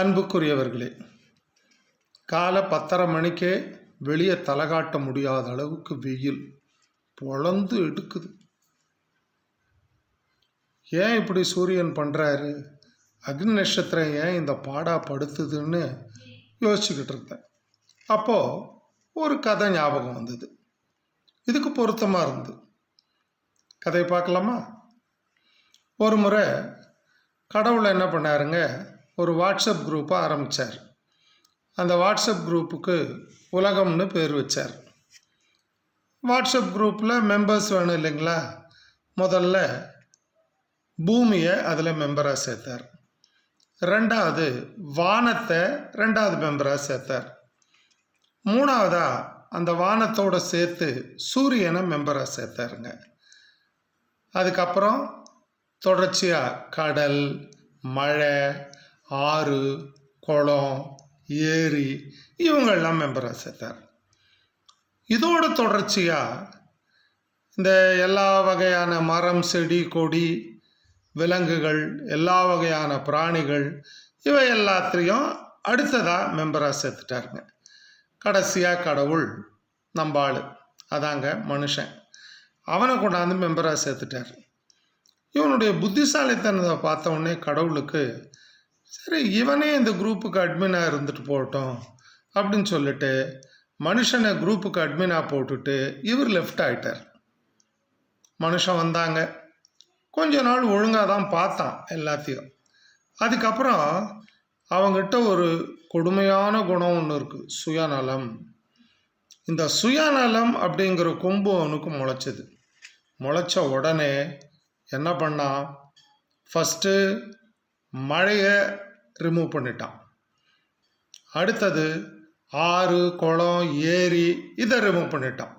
அன்புக்குரியவர்களே காலை பத்தரை மணிக்கே வெளியே தலை காட்ட முடியாத அளவுக்கு வெயில் பொழந்து எடுக்குது. ஏன் இப்படி சூரியன் பண்ணுறாரு அக்னி நட்சத்திரம் ஏன் இந்த பாடா படுத்துதுன்னு யோசிச்சுக்கிட்டு இருந்தேன். அப்போது ஒரு கதை ஞாபகம் வந்தது. இதுக்கு பொருத்தமாக இருந்தது. கதையை பார்க்கலாமா? ஒரு முறை கடவுளை என்ன பண்ணாருங்க? ஒரு வாட்ஸ்அப் குரூப்பை ஆரம்பித்தார் அந்த வாட்ஸ்அப் குரூப்புக்கு உலகம்னு பேர் வச்சார். வாட்ஸ்அப் குரூப்பில் மெம்பர்ஸ் வேணும் இல்லைங்களா? முதல்ல பூமியை அதில் மெம்பராக சேர்த்தார். ரெண்டாவது வானத்தை ரெண்டாவது மெம்பராக சேர்த்தார். மூணாவதாக அந்த வானத்தோட சேர்த்து சூரியனை மெம்பராக சேர்த்தாருங்க. அதுக்கப்புறம் தொடர்ச்சியாக கடல் மழை ஆறு குளம் ஏரி இவங்கள்லாம் மெம்பராக சேர்த்தார். இதோட தொடர்ச்சியாக இந்த எல்லா வகையான மரம் செடி கொடி விலங்குகள் எல்லா வகையான பிராணிகள் இவை எல்லாத்தையும் அடுத்ததாக மெம்பராக சேர்த்துட்டாருங்க. கடைசியாக கடவுள் நம்ம ஆள். அதாங்க மனுஷன். அவனை கொண்டாந்து மெம்பராக சேர்த்துட்டார். இவனுடைய புத்திசாலித்தனத்தை பார்த்த உடனே கடவுளுக்கு சரி இவனே இந்த குரூப்புக்கு அட்மினாக இருந்துட்டு போகட்டும் அப்படின்னு சொல்லிட்டு மனுஷனை குரூப்புக்கு அட்மினாக போட்டுட்டு இவர் லெஃப்ட் ஆகிட்டார் மனுஷன் வந்தாங்க. கொஞ்ச நாள் ஒழுங்காக தான் பார்த்தான் எல்லாத்தையும். அதுக்கப்புறம் அவங்ககிட்ட ஒரு கொடுமையான குணம் ஒன்று இருக்குது சுயநலம். இந்த சுயநலம் அப்படிங்கிற கொம்பு அவனுக்கு முளைச்சது. முளைச்ச உடனே என்ன பண்ணான்? ஃபஸ்ட்டு மழையை ரிமூவ் பண்ணிட்டான். அடுத்தது ஆறு குளம் ஏரி இதை ரிமூவ் பண்ணிட்டான்.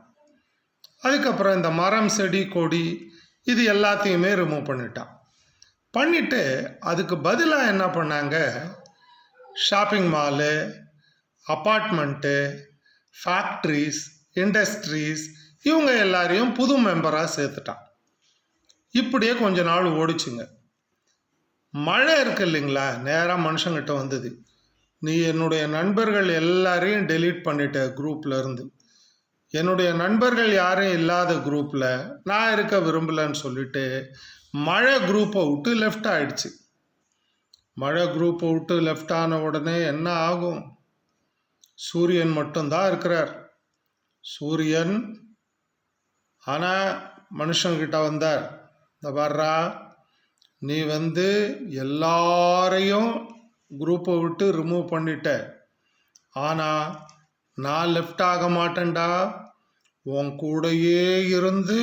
அதுக்கப்புறம் இந்த மரம் செடி கொடி இது எல்லாத்தையுமே ரிமூவ் பண்ணிட்டான். பண்ணிவிட்டு அதுக்கு பதிலாக என்ன பண்ணாங்க? Shopping mall apartment factories industries இவங்க எல்லாரையும் புது மெம்பராக சேர்த்துட்டான். இப்படியே கொஞ்ச நாள் ஓடிச்சுங்க. மழை இருக்கு இல்லைங்களா? நேராக மனுஷங்கிட்ட வந்தது. நீ என்னுடைய நண்பர்கள் எல்லாரையும் டெலீட் பண்ணிட்ட குரூப்லேருந்து என்னுடைய நண்பர்கள் யாரும் இல்லாத குரூப்பில் நான் இருக்க விரும்பலன்னு சொல்லிட்டு மழை குரூப்பை விட்டு லெஃப்ட் ஆயிடுச்சு. மழை குரூப்பை விட்டு லெஃப்ட் ஆன உடனே என்ன ஆகும்? சூரியன் மட்டும்தான் இருக்கிறார். சூரியன் ஆனால் மனுஷங்கிட்ட வந்தார். இந்த வர்றா நீ வந்து எல்லாரையும் குரூப்பை விட்டு ரிமூவ் பண்ணிட்ட. ஆனால் நான் லெஃப்ட் ஆக மாட்டேன்டா. உன் கூடையே இருந்து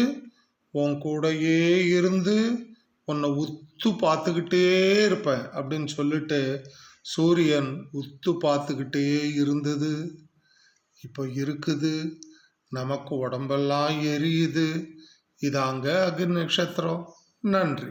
உன் கூடையே இருந்து உன்னை உத்து பார்த்துக்கிட்டே இருப்பேன் அப்படின்னு சொல்லிட்டு சூரியன் உத்து பார்த்துக்கிட்டே இருந்தது. இப்போ இருக்குது. நமக்கு உடம்பெல்லாம் எரியுது. இதாங்க அக்னி நட்சத்திரம். நன்றி.